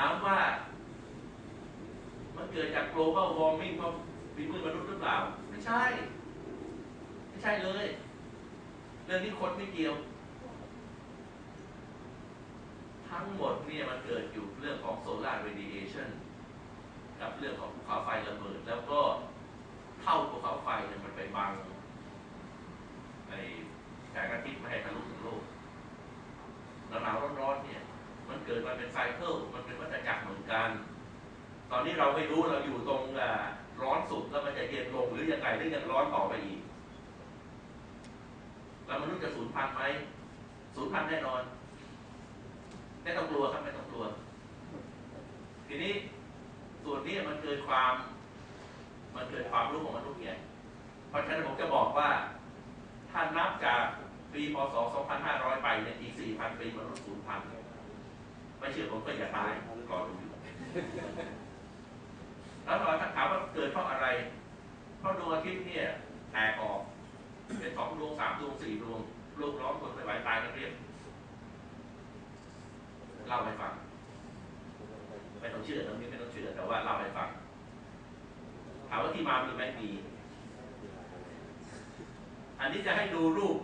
ามว่า มันเกิดจาก global warming เพราะฝีมือมนุษย์หรือเปล่า ไม่ใช่ ไม่ใช่เลย เรื่องนี้คนไม่เกี่ยว ทั้งหมดเนี่ยมันเกิดอยู่เรื่องของ solar radiation กับเรื่องของภูเขาไฟระเบิด แล้วก็เท่าภูเขาไฟเนี่ยมันไปบังในแสงอาทิตย์ไม่ให้ทะลุถึงโลกหนาวร้อนๆเนี่ยมัน เกิดมาเป็นไซเคิลมันเป็นวัฏจักรเหมือนกัน ตอนนี้เราไม่รู้เราอยู่ตรงอ่าร้อนสุดแล้วมันจะเย็นลงหรือยังไงหรือยังร้อนต่อไปอีกแล้วมนุษย์จะสูญพันธุ์ไหมสูญพันธุ์แน่นอนไม่ต้องกลัวครับไม่ต้องกลัว ทีนี้ส่วนนี้มันเกิดความ มันเกิดความรู้ของมนุษย์ไงเพราะฉะนั้นผมจะบอกว่าถ้านับจากปีพศ 2500 ไปเนี่ยอีก 4,000 ปีมนุษย์สูญพันธุ์ ไม่เชื่อผมก็อย่าตายรอดูอยู่แล้วเราถามว่าเกิดเพราะอะไร เพราะดวงอาทิตย์เนี่ย แตกออกเป็นสองดวงสามดวงสี่ดวงโลกร้อนคนไม่ไหวตายกันเรียบเล่าให้ฟังไม่ต้องเชื่อตรงนี้ไม่ต้องเชื่อแต่ว่าเล่าให้ฟังถามว่าที่มามีไหมมีอันนี้จะให้ดูรูป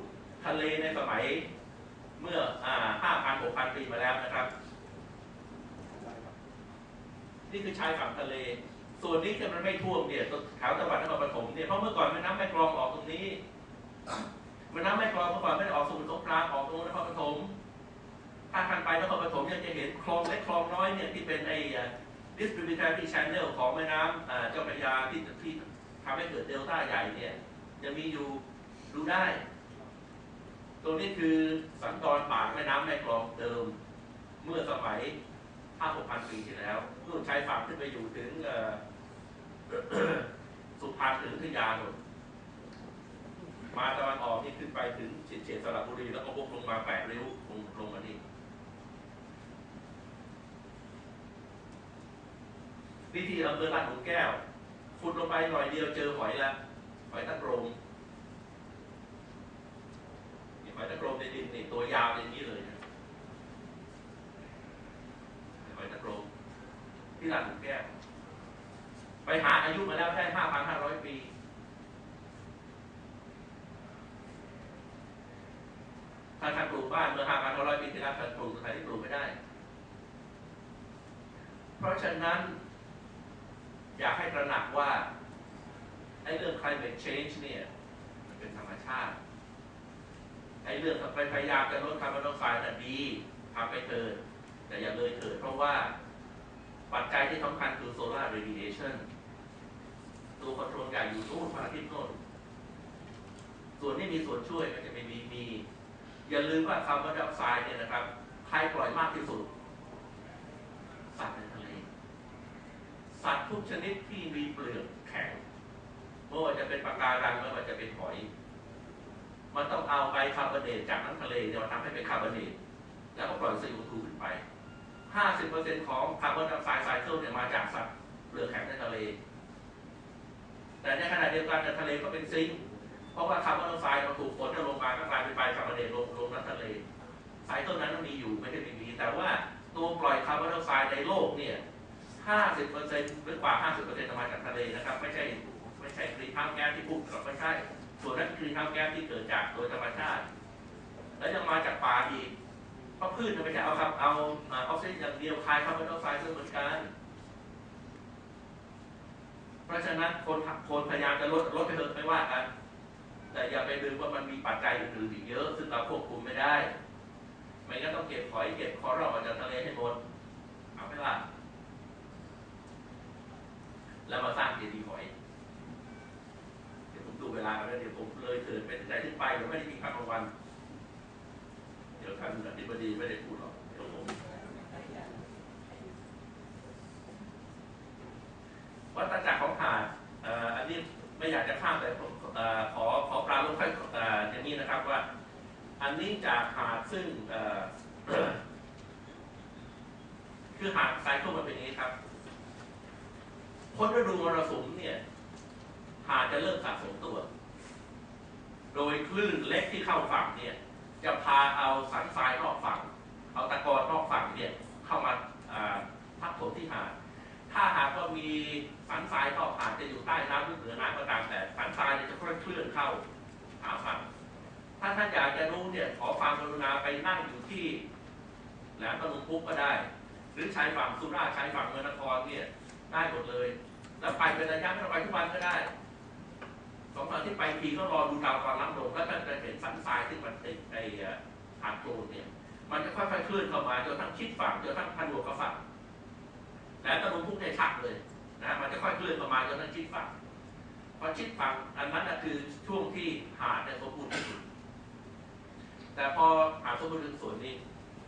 ทะเลในสมัยเมื่ออ่าห้าพันหกพันปีมาแล้วนะครับ นี่คือชายฝั่งทะเล ส่วนนี้ที่มันไม่ท่วมเนี่ยแถวจังหวัดนครปฐมเนี่ยเพราะเมื่อก่อนแม่น้ำแม่กลองออกตรงนี้แม่น้ำแม่กลองเมื่อก่อนไม่ได้ออกสมุทรสงครามออกตรงนครปฐมถ้าท่านไปนครปฐมยังจะเห็นคลองเล็กคลองน้อยเนี่ยที่เป็นไอ้ distributary channel ของแม่น้ำเจ้าพระยาที่ที่ทำให้เกิดเดลต้าใหญ่เนี่ยจะมีอยู่ดูได้ ตรงนี้คือสันดอนปากแม่น้ำแม่กลองเดิม เมื่อสมัย ห้าหกพันปีที่แล้วนู่นชายฝั่งขึ้นไปอยู่ถึงสุพรรณหรือทยาหนมาตะวันออกนี่ขึ้นไปถึงเฉียดเฉียดสระบุรีแล้วก็วกลงมาแปดริ้วลงลงมานี่นี่ที่อำเภอลาดหลุมแก้วขุดลงไปหน่อยเดียวเจอหอยล้วหอยตะกรงหอยตะกรงในดินนี่ตัวยาวอย่างนี้เลยนะหอยตะโกรง ที่ลาดหลุมแก้วไปหาอายุมาแล้วแค่ห้าพันห้าร้อยปี ถ้าท่านปลูกบ้านเมื่อห้าพันห้าร้อยปีที่แล้วท่านปลูกสถานที่ปลูกไม่ได้ เพราะฉะนั้น อยากให้ตระหนักว่าไอ้เรื่อง climate change เนี่ย มันเป็นธรรมชาติ ไอ้เรื่องไปพยายามจะลดคาร์บอนไดออกไซด์น่ะดีทำไปเถิดแต่อย่าเลยเถิดเพราะว่า ปัจจัยที่สำคัญคือ solar radiation ตัวคอนโทรลใหญ่อยู่นู่นพระอาทิตย์โน่นส่วนที่มีส่วนช่วยก็จะไม่มีมี อย่าลืมว่าคาร์บอนไดออกไซด์เนี่ยนะครับใครปล่อยมากที่สุด สัตว์ในทะเล สัตว์ทุกชนิดที่มีเปลือกแข็งไม่ว่าจะเป็นปะการังไม่ว่าจะเป็นหอยมันต้องเอาไบคาร์บอเนตจากน้ำทะเลเนี่ยมาทำให้เป็นคาร์บอเนตแล้วก็ปล่อย CO2 ขึ้นไป 50%ของคาร์บอนไดออกไซด์ไซเคิลเนี่ยมาจากสัตว์เปลือกแข็งในทะเล แต่ในขณะเดียวกันในทะเลก็เป็นซิงค์เพราะว่าคาร์บอนไดออกไซด์มันถูกฝนลงมาก็กลายเป็นไบคาร์บอเนตลงลงน้ำทะเลไซเคิลนั้นมันมีอยู่ไม่ได้ไม่มีแต่ว่าตัวปล่อยคาร์บอนไดออกไซด์ในโลกเนี่ย50%หรือกว่า 50%มาจากทะเลนะครับ ไม่ใช่ไม่ใช่กรีนเฮาส์แก๊สที่พุ่งกลับไม่ใช่ส่วนนั้นกรีนเฮาส์แก๊สที่เกิดจากโดยธรรมชาติ แล้วยังมาจากป่าอีก พราะพืชไม่ใช่เอาครับเอาออกซิเจนอย่างเดียวคายคาร์บอนไดออกไซด์ด้วยเหมือนกัน เพราะฉะนั้นคนคนพยายามจะลดลดไปเถอะไม่ว่ากัน แต่อย่าไปลืมว่ามันมีปัจจัยอื่นๆอีกเยอะ ซึ่งเราควบคุมไม่ได้ไม่งั้นต้องเก็บหอยเก็บขอเราออกจากทะเลให้หมดเอาไม่ล่ะแล้วมาสร้างเจดีย์หอยเดี๋ยวผมดูเวลาแล้วเดี๋ยวผมเลยเถิดไปถึงไหนถึงไปเดี๋ยวไม่ได้กินข้าวกลางวัน เดี๋ยวท่านอธิบดีไม่ได้พูดหรอกเดี๋ยวผมวัฏจักรของหาดเอ่ออันนี้ไม่อยากจะข้ามแต่ผมอขอขอปราลงให้เอ่ออย่างนี้นะครับว่า อันนี้จากหาดซึ่งคือหาดไซเคิลมันเป็นอย่างนี้ครับพ้นฤดูมรสุมเนี่ยหาดจะเริ่มสะสมตัว โดยคลื่นเล็กที่เข้าฝั่งเนี่ย จะพาเอาสันทรายนอกฝั่ง เอาตะกอนนอกฝั่งเนี่ยเข้ามาพักถมที่หาด ถ้าหากว่ามีสันทรายนอกหาดจะอยู่ใต้น้ำหรือเหนือน้ำก็ตามแต่สันทรายจะค่อยเคลื่อนเข้าหาฝั่ง ถ้าท่านอยากจะรู้เนี่ยขอความกรุณาไปนั่งอยู่ที่แหลมตะลุมพุกก็ได้ หรือใช้ฝั่งสุราษร์ช้ฝั่งเมืองนครเนี่ยได้หมดเลย แล้วไปเป็นระยะไม่ต้องไรทุกวันก็ได้ สองวันที่ไปทีก็รอดูดาวตอนรับลงแล้วก็จะเห็นสันทรายที่มันติดในหาดโคลนเนี่ย มันจะค่อยๆเคลื่อนเข้ามาจนทั้งชิดฝั่งจนทั้งพันหัวกับฝั่งแหลมตะลุมพุกเนี่ยชัดเลยนะมันจะค่อยเคลื่อนเข้ามาจนทั้งชิดฝั่งพอชิดฝั่งอันนั้นคือช่วงที่หาดเนี่ยสมบูรณ์ที่สุดแต่พอหาดสมบูรณ์ที่สุดนี่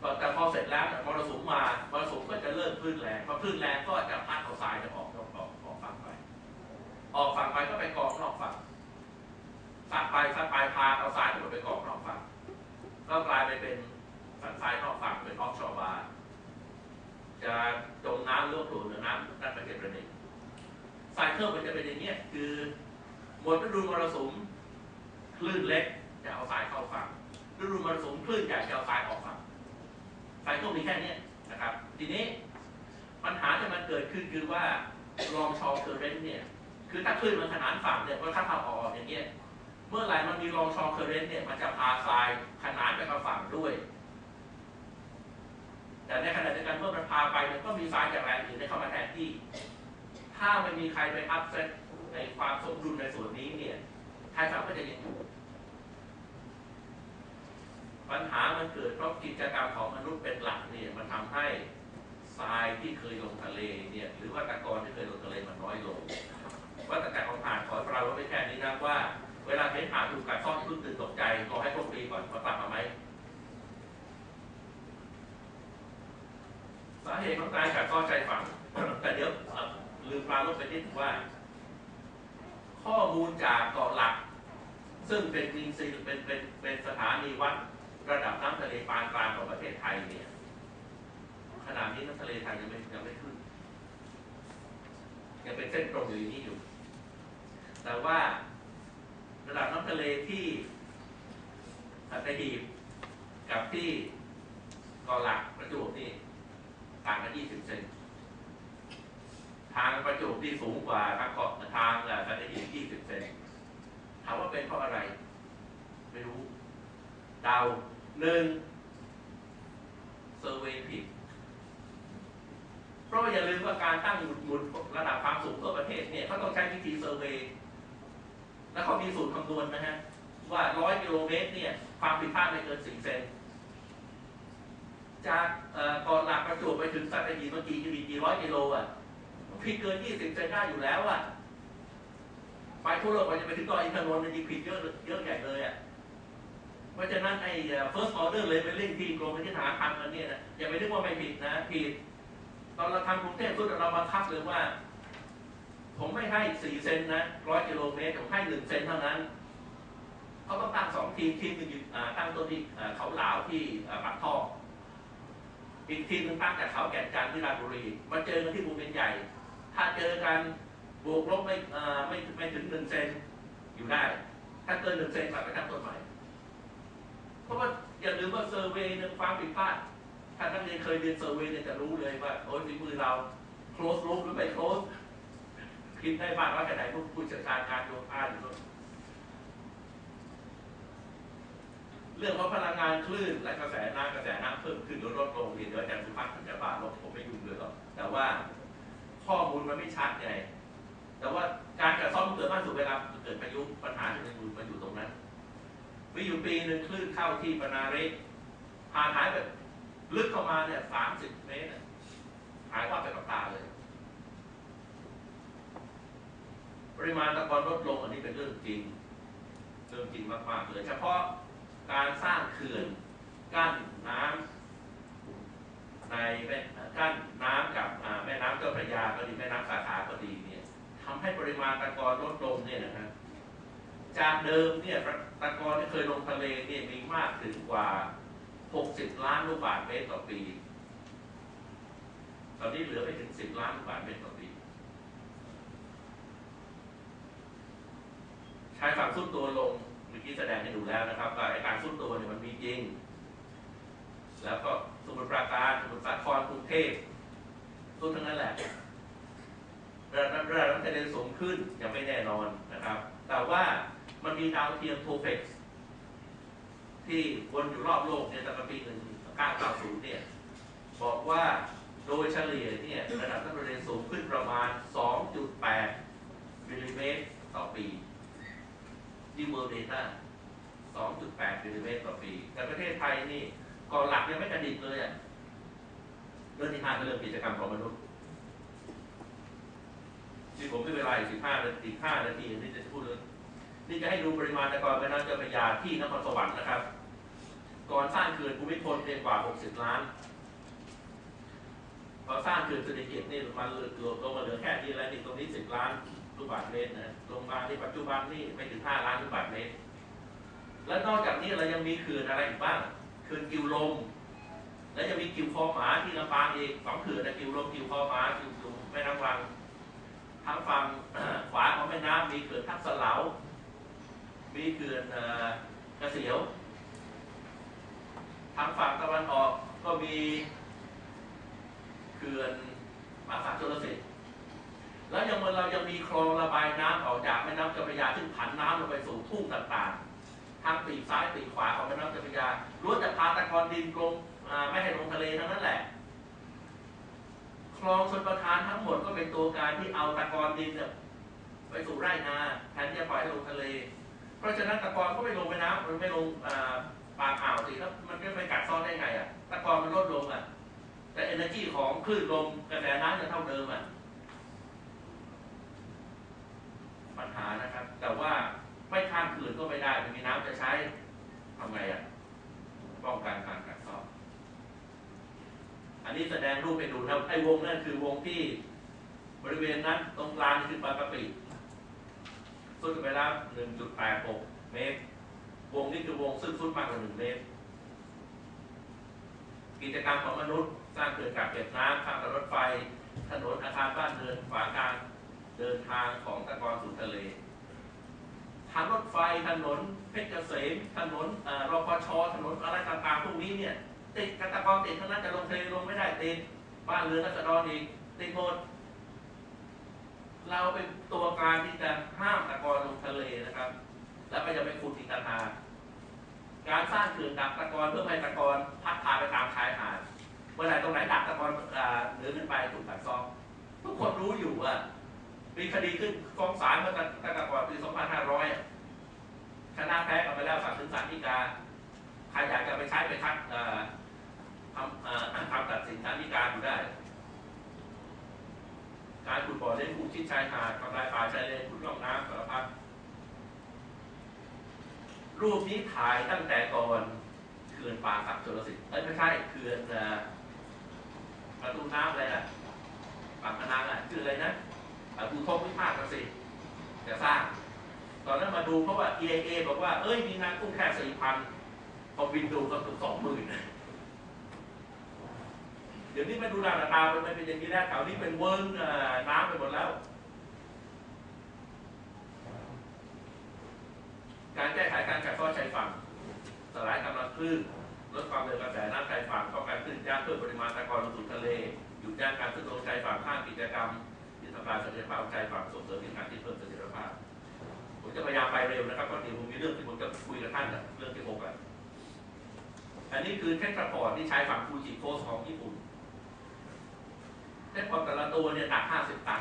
ก็แต่พอเสร็จแล้วมรสุมมามรสุมก็จะเริ่มคลื่นแรงพอคลื่นแรงก็จะพัดเอาทรายจะออกอกออกออกฝั่งไป ออกฝั่งไปก็ไปกองนอกฝั่ง สัดไปสัดไปพาเอาทรายทั้งหมดไปกองนอกฝั่งก็กลายไปเป็นสันทรายนอกฝั่งเป็นออฟชอร์บาร์จะจมน้ำหรือว่าโผล่เหนือน้ำนั่นเป็นเหตุประเด็นไซเคิลมันจะเป็นอย่างนี้ยคือหมดฤดูมรสุมคลื่นเล็กจะเอาทรายเข้าฝั่งฤดูมรสุมคลื่นใหญ่จะเอาทรายออกฝั่งไซเคิลมีแค่นี้นะครับ ทีนี้ปัญหาที่มันเกิดขึ้นคือว่าลองชอเคอร์เรนต์เนี่ยคือถ้าคลื่นมันขนานฝั่งเนี่ยก็ถ้าทำออกอย่างเงี้ย เมื่อไหร่มันมีลองชอเคอร์เรนต์เนี่ยมันจะพาทรายขนานไปกับฝั่งด้วย แต่ในขณะเดียวกันเมื่อมันพาไปมันก็มีทรายจากแรงอื่นได้เข้ามาแทนที่ ถ้าไม่มีใครไปอัพเซตในความสมดุลในส่วนนี้เนี่ยชายฝั่งก็จะยังอยู่ปัญหามันเกิดเพราะกิจกรรมของมนุษย์เป็นหลักเนี่ยมันทำให้ทรายที่เคยลงทะเลเนี่ยหรือว่าตะกอนที่เคยลงทะเลมันน้อยลง ว่าแต่ของผ่านขอให้เราไว้แค่นี้นะว่า เวลาเห็นผ่าถูกกัดซ่อนเพิ่งตื่นตกใจรอให้ครบปีก่อนมากลับมาไหมสาเหตุของการกัดซ่อนใจฝัง แต่เดี๋ยวลืมปลาลบไปนิดว่า ข้อมูลจากเกาะหลัก ซึ่งเป็นนิงซีเป็นเป็นเป็นสถานีวัดระดับน้ำทะเลปานกลางของประเทศไทยเนี่ยขนาดนี้น้ำทะเลไทยยังไม่ยังไม่ขึ้นยังเป็นเส้นตรงอยู่อย่นี้อยู่ แต่ว่า ระดับน้ำทะเลที่สัตหีบกับที่เกาะหลักประจวบนี่ต่างกัน 20 เซนทางประจวบที่สูงกว่าทางเกาะทางเอ่สัตหีบ20 เซนถามว่าเป็นเพราะอะไร ไม่รู้ เดาหนึ่งเซอร์เวย์ผิด เพราะอย่าลืมว่าการตั้งหมุดหมุดระดับความสูงทั่วประเทศเนี่ยเขาต้องใช้วิธีเซอร์เวย์ แล้วเขามีสูตรคำนวณนะฮะ ว่า100กิโลเมตรเนี่ย ความผิดพลาดไม่เกิน4เซนจากต่อก่อนหลักประจวบไปถึงสัตหีบเมื่อกี้กี่กี่ร้อยกิโลอะผิดเกิน20เซนได้อยู่แล้วอะไปทั่วโลกมันจะไปถึงเกาะอินทนนท์มันยิงผิดเยอะเยอะใหญ่เลยอะเพราะฉะนั้นไอ้ first order เลยเป็นเร่งที่กรมวิทยาทำกันเนี่ยนะอย่าไปนึกว่าไม่ผิดนะผิดตอนเราทำกรุงเทพสุดเราบังคับเลยว่า ผมไม่ให้สี่เซนนะร้อยกิโลเมตรผมให้หนึ่งเซนเท่านั้นเขาต้องตั้งสองทีมทีมหนึ่งอยู่ตั้งตัวที่อ่าเขาหลาวที่ปากท่ออีกทีมหนึ่งตั้งจากเขาแก่นจันทร์ที่ราชบุรีมาเจอกันที่ภูมินใหญ่ ถ้าเจอกันบวกลบไม่ไม่ไม่ถึงหนึ่งเซนอยู่ได้ ถ้าเกินหนึ่งเซนกลับไปตั้งต้นใหม่เพราะว่าอย่าลืมว่าเซอร์เวย์เนี่ยความผิดพลาดถ้านักเรียนเคยเรียนเซอร์เวย์เนี่ยจะรู้เลยว่าโอ้ยฝีมือเรา close loop หรือไม่ close คิดได้มากว่าแค่ไหนผู้ผู้เชี่ยวชาญการโยธาอยู่นู่นเรื่องของพลังงานคลื่นและกระแสน้ำกระแสน้ำเพิ่มขึ้นหรือลดลงเดี๋ยวอาจารย์สุภัฒน์จะบาลผมไม่ยุ่งเลยหรอกแต่ว่าข้อมูลมันไม่ชัดไงแต่ว่าการกัดเซ้อมเกิดมากสุดเวลาเกิดพายุปัญหาที่มันอยู่มันอยู่ตรงนั้นมีอยู่ปีหนึ่งคลื่นเข้าที่ปนาเรศผ่านหายแบบลึกเข้ามาเนี่ยสามสิบเมตรหายว่าบไปกับตาเลย ปริมาณตะกอนลดลงอันนี้เป็นเรื่องจริง เรื่องจริงมากๆเลยเฉพาะการสร้างเขื่อนกั้นน้ำในแม่กั้นน้ำกับแม่น้ำเจ้าพระยาก็ดีแม่น้ำสาขาก็ดีเนี่ยทำให้ปริมาณตะกอนลดลงเนี่ยนะครับจากเดิมเนี่ยตะกอนที่เคยลงทะเลเนี่ยมีมากถึงกว่า 60 ล้านลูกบาศก์เมตรต่อปี ตอนนี้เหลือไม่ถึง 10 ล้านลูกบาศก์เมตรต่อปี ชายฝั่งสุดตัวลงเมื่อกี้แสดงให้ดูแล้วนะครับว่าไอการสุดตัวเนี่ยมันมีจริง แล้วก็สมุทรปราการสมุทรสาครกรุงเทพสุดทั้งนั้นแหละระดับระดับน้ำทะเลสูงขึ้นยังไม่แน่นอนนะครับ แต่ว่ามันมีดาวเทียมโทเฟกซ์2590เนี่ยบอกว่าโดยเฉลี่ยเนี่ยระดับน้ำทะเลสูงขึ้นประมาณ 2.8มิลลิเมตรต่อปี ที่ World Data 2.8มิลลิเมตรต่อปี แต่ประเทศไทยนี่ก่อนหลักยังไม่กระดิกเลยอะเรื่องที่ห้าก็เรื่องกิจกรรมของมนุษย์ที่ผมไม่เวลาอีกสิบห้านาทีห้านาทีที่จะพูดเรื่องนี่จะให้ดูปริมาณตะกอนแม่น้ำเจ้าพระยาที่นครสวรรค์นะครับ ก่อนสร้างเขื่อนภูมิพลเพียงกว่า 60 ล้าน พอสร้างเขื่อนเศรษฐกิจนี่มันเหลือเกือบลงมาเหลือแค่นี้แล้วนี่ตรงนี้ 10 ล้าน ลูกบาศก์เมตรนะลงมาในปัจจุบันนี่ไม่ถึง5ล้านลูกบาศก์เมตร แล้วนอกจากนี้เรายังมีเขื่อนอะไรอีกบ้างเขื่อนกิวลม แล้วยังมีกิวคอหมาที่ลำปางอีกสองเขื่อนนะกิวลมกิวคอหมากิวสูงแม่น้ำวังทางฝั่งขวาของแม่น้ำมีเขื่อนทับสะเหลามีเขื่อนกระเสียว ทางฝั่งตะวันออกก็มีเขื่อนป่าสักชลสิทธิ์ แล้วยังเมื่อเรายังมีคลองระบายน้ำออกจากแม่น้ำเจ้าพระยาซึ่งผันน้ำลงไปสู่ทุ่งต่างๆทางปีกซ้ายปีกขวาของแม่น้ำเจ้าพระยาล้วนแต่พาตะกอนดินลงไม่ให้ลงทะเลทั้งนั้นแหละ คลองชนประทานทั้งหมดก็เป็นตัวการที่เอาตะกอนดินไปสู่ไร่นาแทนที่จะปล่อยให้ลงทะเล เพราะฉะนั้นตะกอนก็ไม่ลงไปน้ำมันไม่ลงปากอ่าวสิแล้วมันก็ไปกัดซ้อนได้ไงอะตะกอนมันลดลงอะแต่ energy ของคลื่นลมกระแสน้ำยังเท่าเดิมอะ ปัญหานะครับ แต่ว่าไม่ข้ามคืนก็ไม่ได้ไม่มีน้ำจะใช้ทำไงอะป้องกันการกัดเซาะอันนี้แสดงรูปให้ดูนะไอ้วงนั่นคือวงที่บริเวณนั้นตรงกลางนี่คือบางกะปิสุดไปแล้ว1.86 เมตร วงนี้คือวงซึ่งสุดมากกว่า 1 เมตร กิจกรรมของมนุษย์ สร้างเขื่อนกักเก็บน้ำสร้างรถไฟ ถนนอาคารบ้านเรือนขวาการ เดินทางของตะกอนสู่ทะเลทางรถไฟถนนเพชรเกษมถนนเอ่อรพชถนนอะไรต่างๆพวกนี้เนี่ยติดกตะกอนติดทั้งนั้นจะลงทะเลลงไม่ได้ติดบ้านเรือนรัษฎรอีกติดหมดเราเป็นตัวการที่จะห้ามตะกอนลงทะเลนะครับ แล้วก็จะไปขุดอีกต่างหากการสร้างเขื่อนดักตะกอนเพื่อให้ตะกอนพัดพาไปตามชายหาดเมื่อไหร่ตรงไหนดักตะกอนเหนือขึ้นไปถูกตัดซองทุกคนรู้อยู่ว่า มีคดีขึ้นฟ้องศาลเมื่อตั้งแต่ก่อนปี 2500อะชนะแพ้กันไปแล้วศาลถึงศาลฎีกา ใครอยากจะไปใช้ไปคัดทำคำตัดสินศาลฎีกาอยู่ได้ การขุดบ่อเล่นขุดชิดชายหาดทำลายป่าชายเลนขุดร่องน้ำสารพัดรูปนี้ถ่ายตั้งแต่ก่อนเขื่อนป่าศักดิ์ชลสิทธิ์เอ้ยไม่ใช่เขื่อนประตูน้ำอะไรอะปากพนังอะชื่ออะไรนะ ภูทบวิภาคกันสิจะสร้าง ตอนนั้นมาดูเพราะว่า EIA บอกว่า เอ้ย มีงานกุ้งแค่สี่พันพอบินดูก็เกือบสองหมื่นเดี๋ยวนี้มาดูดาวตามันเป็นอย่างนี้แล้วแถวนี้เป็นเวิร์งเอ่อน้ำไปหมดแล้ว การแก้ไขการกัดเซ้อชายฝั่งสลายกำลังคลื่นลดความเร็วกระแสน้ำชายฝั่งป้องกันคลื่นยักษ์เพิ่มปริมาณตะกอนลงสู่ทะเลหยุดยั้งการขึ้นลงชายฝั่งข้ามกิจกรรม ทำลายเสถียรภาพของชายฝั่งส่งเสริมการที่เพิ่มเสถียรภาพผมจะพยายามไปเร็วนะครับเพราะเดี๋ยวผมมีเรื่องที่ผมจะคุยกับท่านน่ะเรื่องที่หกอะอันนี้คือเทคนิคพอร์ตที่ใช้ฝั่งฟูจิโคสของญี่ปุ่นเทคนิคพอร์ตแต่ละตัวเนี่ยหนัก50ตัน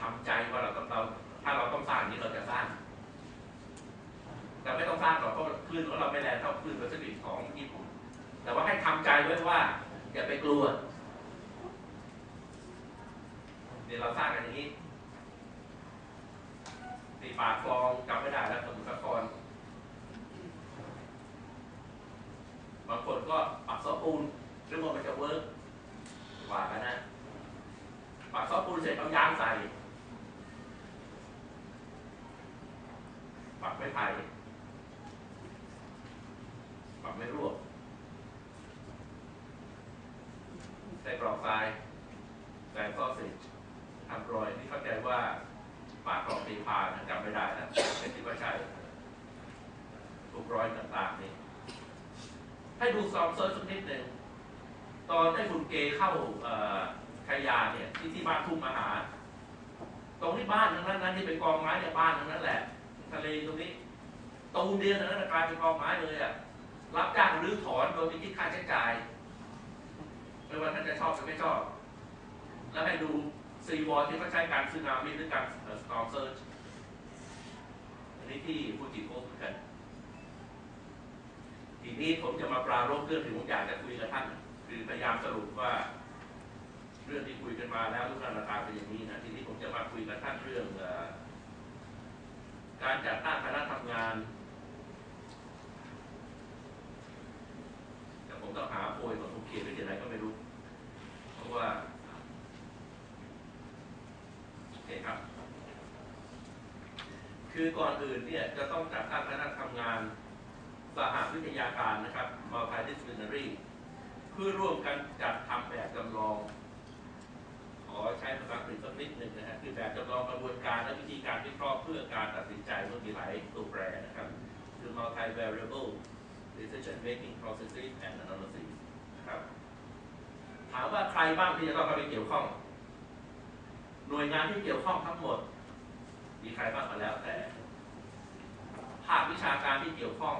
ทำใจว่าเราต้องเราถ้าเราต้องสร้างนี้เราจะสร้างแต่ไม่ต้องสร้างหรอกเพราะคลื่นของเราไม่แรงเท่าคลื่นแปซิฟิกของญี่ปุ่น แต่ว่าให้ทำใจไว้ว่าอย่าไปกลัว เดี๋ยวเราสร้างกันอย่างนี้ตีปากคลองจำไม่ได้แล้วสมุทรสาครบางคนก็ปักซอปูนหรือว่ามันจะเวิร์กกว่ากันนะปักซอปูนเสร็จเอายางใส่ปักไม่ไผ่ปักไม่รั่ว ใส่กรอกทรายใส่ซอสเสร็จทำรอยนี่เข้าใจว่าปากกรอกตีพานะจำไม่ได้นะแต่คิดว่าใช่ถูกรอยต่างๆนี่ให้ดูซอมเซิร์ชสักนิดหนึ่งตอนได้ฝุ่น เกเข้าเอ่อชายาเนี่ยที่ที่บ้านทุ่งมหา ตรงนี้บ้านทั้งนั้นนั้นที่เป็นกองไม้เนี่ยบ้านทั้งนั้นแหละ ทะเลตรงนี้ตูมเดียวนั้นกลายเป็นกองไม้เลยอะรับจ้างรื้อถอนโดยไม่คิดค่าใช้จ่ายไม่ว่าท่านจะชอบหรือไม่ชอบ แล้วให้ดูซีวอลที่เขาใช้การซึนามิหรือการสตอมเซิร์ชอันนี้ที่ฟูจิโกะเหมือนกัน ทีนี้ผมจะมาปรารบเรื่องที่ผมอยากจะคุยกับท่าน คือพยายามสรุปว่า เรื่องที่คุยกันมาแล้วทุกท่านราคาเป็นอย่างนี้นะทีนี้ผมจะมาคุยกับท่านเรื่องอการจัดตั้งคณะทำงานแต่ผมต้องหาโพยก่อนผมเขียนไว้ที่ไหนก็ไม่รู้ เพราะว่าโอเคครับ คือก่อนอื่นเนี่ยจะต้องจัดตั้งคณะทำงานสหวิทยาการนะครับ multidisciplinary เพื่อร่วมกันจัดทำแบบจำลอง ขอใช้ภาษาอังกฤษสักนิดหนึ่งนะฮะคือแบบจำลองกระบวนการและวิธีการวิเคราะห์เพื่อการตัดสินใจเมันมีหลายตัวแปรนะครับคือ multi variable decision making processes and analysis นะครับถามว่าใครบ้างที่จะต้องเข้าไปเกี่ยวข้อง หน่วยงานที่เกี่ยวข้องทั้งหมด มีใครบ้างก็แล้วแต่ภาควิชาการที่เกี่ยวข้อง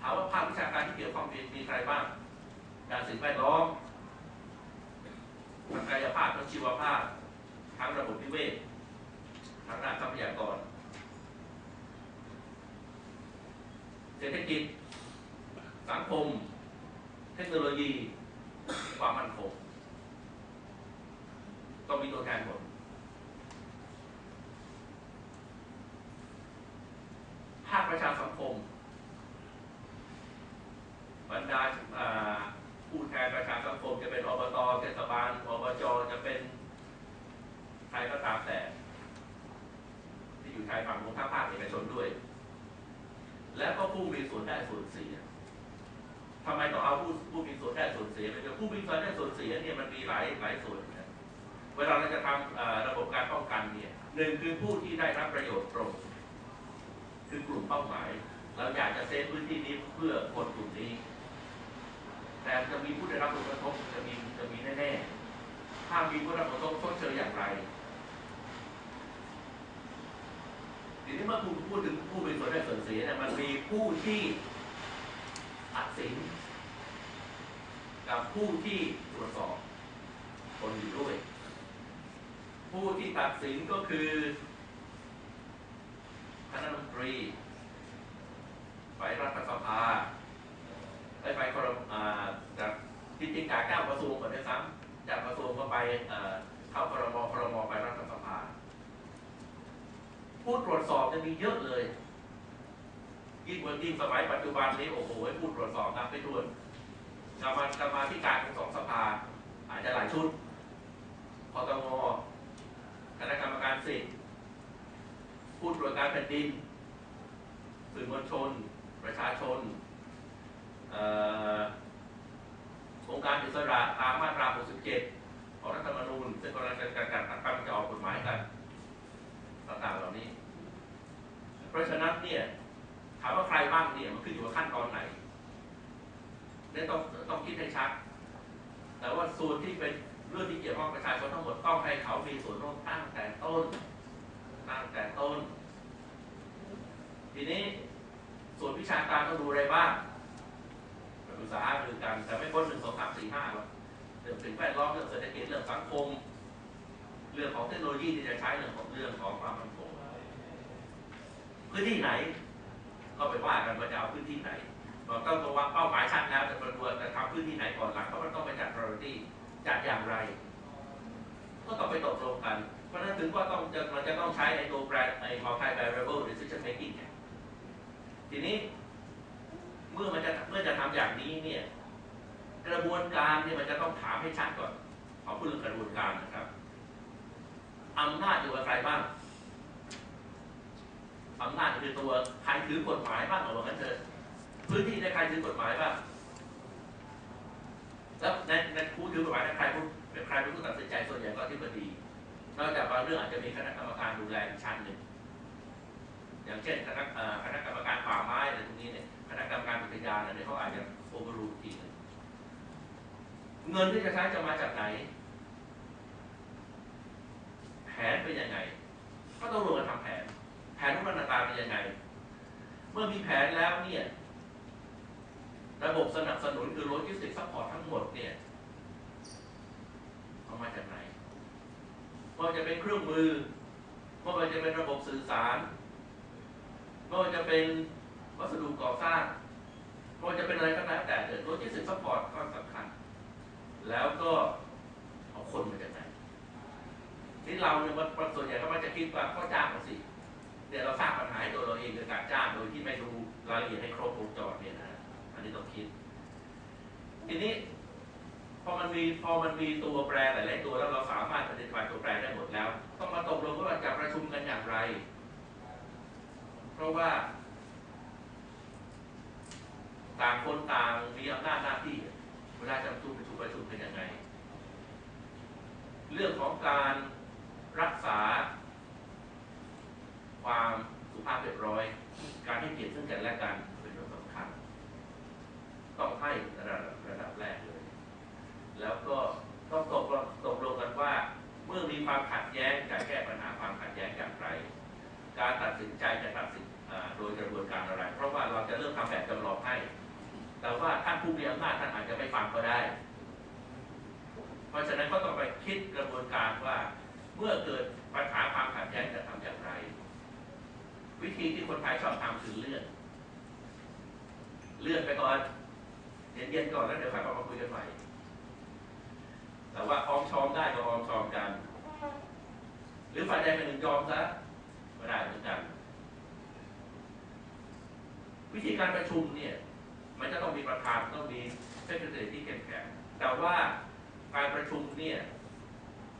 ถามว่าภาควิชาการที่เกี่ยวข้องมีมีใครบ้าง การสิ่งแวดล้อมทางกายภาพทางชีวภาพ ทั้งระบบนิเวศทั้งด้านทรัพยากร เศรษฐกิจ สังคม เทคโนโลยี ความมั่นคงมีตัวแทนหมด ภาคประชาสังคม บรรดาอ่าผู้แทนประชาสังคมจะเป็นอบตเทศบาลอบจจะเป็นใครก็ตามแต่ ที่อยู่ชายฝั่งของภาคภาคเอกชนด้วย แล้วก็ผู้มีส่วนได้ส่วนเสียทำไมต้องเอาผู้ผู้มีส่วนได้ส่วนเสียไปด้วยผู้มีส่วนได้ส่วนเสียเนี่ยมันมีหลายหลายส่วนนะเวลาเราจะทำอ่าระบบการป้องกันเนี่ยหนึ่งคือผู้ที่ได้ รับประโยชน์ตรง คือกลุ่มเป้าหมาย เราอยากจะเซฟพื้นที่นี้เพื่อคนกลุ่มนี้ แต่จะมีผู้ได้รับผลกระทบจะมีจะมีแน่ๆถ้ามีผู้ได้รับผลกระทบชดเชยอย่างไรทีนี้เมื่อคุณพูดถึงผู้มีส่วนได้ส่วนเสียเนี่ยมันมีผู้ที่ตัดสิน กับผู้ที่ตรวจสอบคนอยู่ด้วย ผู้ที่ตัดสินก็คือ คณะรัฐมนตรีฝ่ายรัฐสภาไปไปครมจากที่จริงจากเจ้ากระทรวงก่อนด้วยซ้ำจากกระทรวงก็ไปเข้าครมครมไปรัฐสภา ผู้ตรวจสอบจะมีเยอะเลยยิ่งวันยิ่งสมัยปัจจุบันนี้โอ้โหผู้ตรวจสอบนับไปถ้วนกรรมกรรมาธิการของสองสภา อาจจะหลายชุดพตงคณะกรรมการสิทธิ ผู้ตรวจการแผ่นดิน สื่อมวลชน ประชาชนองค์การอิสระตามมาตรา 67 ของรัฐธรรมนูญซึ่งกำลังจะการการกำลังจะออกกฎหมายกันต่างๆเหล่านี้ เพราะฉะนั้นเนี่ยถามว่าใครบ้างเนี่ยมันขึ้นอยู่กับขั้นตอนไหนเนี่ยต้องต้องคิดให้ชัด แต่ว่าส่วนที่เป็นเรื่องที่เกี่ยวข้องประชาชนทั้งหมดต้องให้เขามีส่วนร่วมตั้งแต่ต้น ตั้งแต่ต้น ทีนี้ส่วนวิชาการต้องดูอะไรบ้างปรึกษาคือกันแต่ไม่พ้นหนึ่งสองสามสี่ห้าหรอกเรื่องสิ่งแวดล้อมเรื่องเศรษฐกิจเรื่องสังคม เรื่องของเทคโนโลยีที่จะใช้เรื่องของเรื่องของความมั่นคงพื้นที่ไหน ก็ไปว่ากันว่าจะเอาพื้นที่ไหนเราต้องตัววางเป้าหมายชัดแล้วจะประตัวจะทำพื้นที่ไหนก่อนหลังเพราะมันต้องไปจัด priority จัดอย่างไร ก็ต้องไปตกลงกัน เพราะฉะนั้นถึงว่าต้องมันจะต้องใช้ไอตัวแปรไอ้ multi variable decision making เนี่ยทีนี้เมื่อมันจะเมื่อจะทำอย่างนี้เนี่ยกระบวนการเนี่ยมันจะต้องถามให้ชัดก่อนขอพูดเรื่องกระบวนการนะครับอำนาจอยู่กับใครบ้างอำนาจคือตัวใครถือกฎหมายบ้างเอาว่างั้นเถอะพื้นที่ในใครถือกฎหมายบ้างแล้วในในผู้ถือกฎหมายนั้นใครผู้เป็นใครเป็นผู้ตัดสินใจส่วนใหญ่ก็ที่บดี นอกจากบางเรื่องอาจจะมีคณะกรรมการดูแลอีกชั้นหนึ่ง อย่างเช่นคณะคณะกรรมการป่าไม้อะไรพวกนี้เนี่ย คณะกรรมการอุทยานอะไรเนี่ยเขาอาจจะโอเวอร์รูทีนึงเงินที่จะใช้จะมาจากไหน แผนเป็นยังไง ก็ต้องรวมกันทำแผน แผนรูปหน้าตาเป็นยังไง เมื่อมีแผนแล้วเนี่ย ระบบสนับสนุนคือโลจิสติกซัพพอร์ตทั้งหมดเนี่ยเอามาจากไหนไม่ ว่าจะเป็นเครื่องมือ ไม่ว่าจะเป็นระบบสื่อสาร ไม่ว่าจะเป็นวัสดุก่อสร้าง ไม่ว่าจะเป็นอะไรก็แล้วแต่โลจิสติกซัพพอร์ตก็สำคัญ แล้วก็เอาคนมาจากไหนที่เราเนี่ยมันส่วนใหญ่ก็มักจะคิดว่าก็จ้างมาสิเนี่ยเราสร้างปัญหาให้ตัวเราเองโดยการจ้างโดยที่ไม่รู้รายละเอียดให้ครบวงจรเนี่ยนะอันนี้ต้องคิด ทีนี้ พอมันมีพอมันมีตัวแปรหลายๆตัวแล้วเราสามารถ identify ตัวแปรได้หมดแล้ว ต้องมาตกลงว่าจะประชุมกันอย่างไร เพราะว่า ต่างคนต่างมีอำนาจหน้าที่ เวลาจะประชุมประชุมประชุมเป็นยังไง เรื่องของการรักษา ความสุภาพเรียบร้อย การให้เกียรติซึ่งกันและกันเป็นเรื่องสำคัญ ต้องให้ระดับระดับแรกเลย แล้วก็ต้องตกลงตกลงกันว่า เมื่อมีความขัดแย้งจะแก้ปัญหาความขัดแย้งอย่างไร การตัดสินใจจะตัดสินโดยกระบวนการอะไร เพราะว่าเราจะเริ่มทำแบบจำลองให้ แต่ว่าท่านผู้มีอำนาจท่านอาจจะไม่ฟังก็ได้ เพราะฉะนั้นก็ต้องไปคิดกระบวนการว่า เมื่อเกิดปัญหาความขัดแย้งจะทำอย่างไร วิธีที่คนไทยชอบทำคือเลื่อน เลื่อนไปก่อนเย็นๆก่อนแล้วเดี๋ยวค่อยมาคุยกันใหม่ แต่ว่าออมชอมได้ก็ออมชอมกัน หรือฝ่ายใดฝ่ายหนึ่งยอมซะก็ได้เหมือนกัน วิธีการประชุมเนี่ย มันจะต้องมีประธานต้องมีเซคเรตที่เข้มแข็งแต่ว่าการประชุมเนี่ย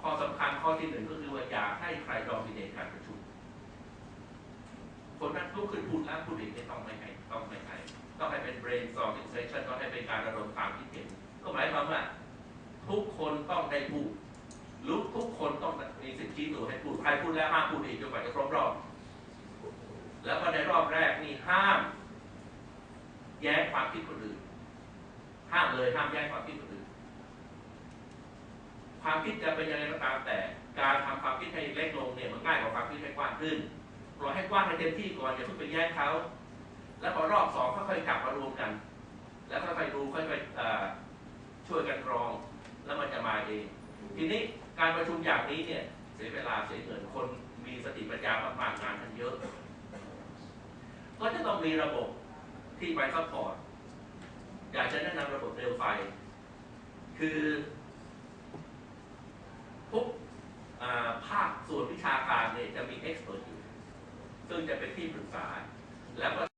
ข้อสำคัญข้อที่หนึ่งก็คือว่าอย่าให้ใครดอมิเนตการประชุม คนนั้นลุกขึ้นพูดแล้วพูดอีกไม่ต้องไม่ให้ต้องไม่ให้ต้องให้เป็น brainstorming session ต้องให้เป็นการระดมความคิดเห็นก็หมายความว่าทุกคนต้องได้พูด รู้ทุกคนต้องมีสิทธิ์ชี้ตัวให้พูดใครพูดแล้วห้ามพูดอีกจนกว่าจะครบรอบ แล้วก็ในรอบแรกนี่ห้าม แย้งความคิดคนอื่น ห้ามเลยห้ามแย้งความคิดคนอื่น ความคิดจะเป็นยังไงก็ตามแต่ การทำความคิดให้เล็กลงเนี่ยมันง่ายกว่าความคิดให้กว้างขึ้นปล่อยให้กว้างให้เต็มที่ก่อนอย่าเพิ่งไปแย่งเขาแล้วพอรอบสองค่อยๆกลับมารวมกัน แล้วค่อยๆดูค่อยๆช่วยกันกรอง แล้วมันจะมาเอง ทีนี้ การประชุมอย่างนี้เนี่ยเสียเวลาเสียเงินคนมีสติปัญญามากๆงานกันเยอะ ก็จะต้องมีระบบที่ไปซัพพอร์ตอยากจะแนะนำระบบเร็วไฟ คือทุกภาคส่วนวิชาการเนี่ยจะมีเอ็กซ์เพรสอยู่ ซึ่งจะเป็นที่ปรึกษาแล้วก็